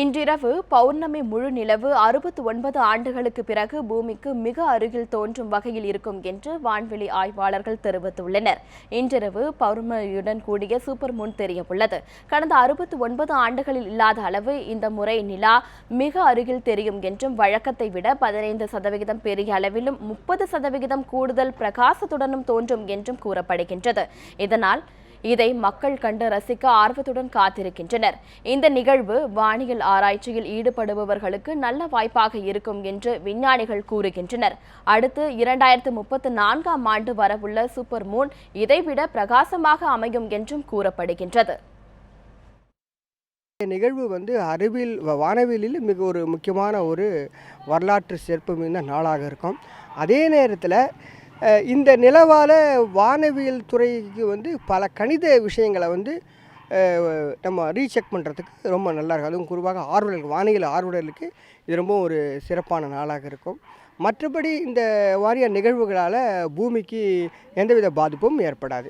இன்றிரவு பௌர்ணமி முழு நிலவு அறுபத்தி ஒன்பது ஆண்டுகளுக்கு பிறகு பூமிக்கு மிக அருகில் தோன்றும் வகையில் இருக்கும் என்று வான்வெளி ஆய்வாளர்கள் தெரிவித்துள்ளனர். இன்றிரவு பௌர்ணமியுடன் கூடிய சூப்பர் மூன் தெரியவுள்ளது. கடந்த அறுபத்தி ஒன்பது ஆண்டுகளில் இல்லாத அளவு இந்த முறை நிலா மிக அருகில் தெரியும் என்றும் வழக்கத்தை விட பதினைந்து சதவிகிதம் பெரிய அளவிலும் முப்பது சதவிகிதம் கூடுதல் பிரகாசத்துடனும் தோன்றும் என்றும் கூறப்படுகின்றது. இதனால் இதை மக்கள் கண்டு ரசிக்க ஆர்வத்துடன் காத்திருக்கின்றனர். இந்த நிகழ்வு வானியல் ஆராய்ச்சியில் ஈடுபடுபவர்களுக்கு நல்ல வாய்ப்பாக இருக்கும் என்று விஞ்ஞானிகள் கூறுகின்றனர். அடுத்து இரண்டாயிரத்து முப்பத்து நான்காம் ஆண்டு வரவுள்ள சூப்பர் மூன் இதைவிட பிரகாசமாக அமையும் என்றும் கூறப்படுகின்றது. இந்த நிகழ்வு வந்து அறிவியல் வ- வானவியலில் மிக ஒரு முக்கியமான ஒரு வரலாற்று சிறப்பு மிகுந்த நாளாக இருக்கும். அதே நேரத்தில் இந்த நிலவால் வானவியல் துறைக்கு வந்து பல கணித விஷயங்களை வந்து நம்ம ரீசெக் பண்ணுறதுக்கு ரொம்ப நல்லா இருக்கும். அதுவும் குறிப்பாக ஆர்வலர்கள் வானியல் ஆர்வலர்களுக்கு இது ரொம்ப ஒரு சிறப்பான நாளாக இருக்கும். மற்றபடி இந்த வாரிய நிகழ்வுகளால் பூமிக்கு எந்தவித பாதிப்பும் ஏற்படாது.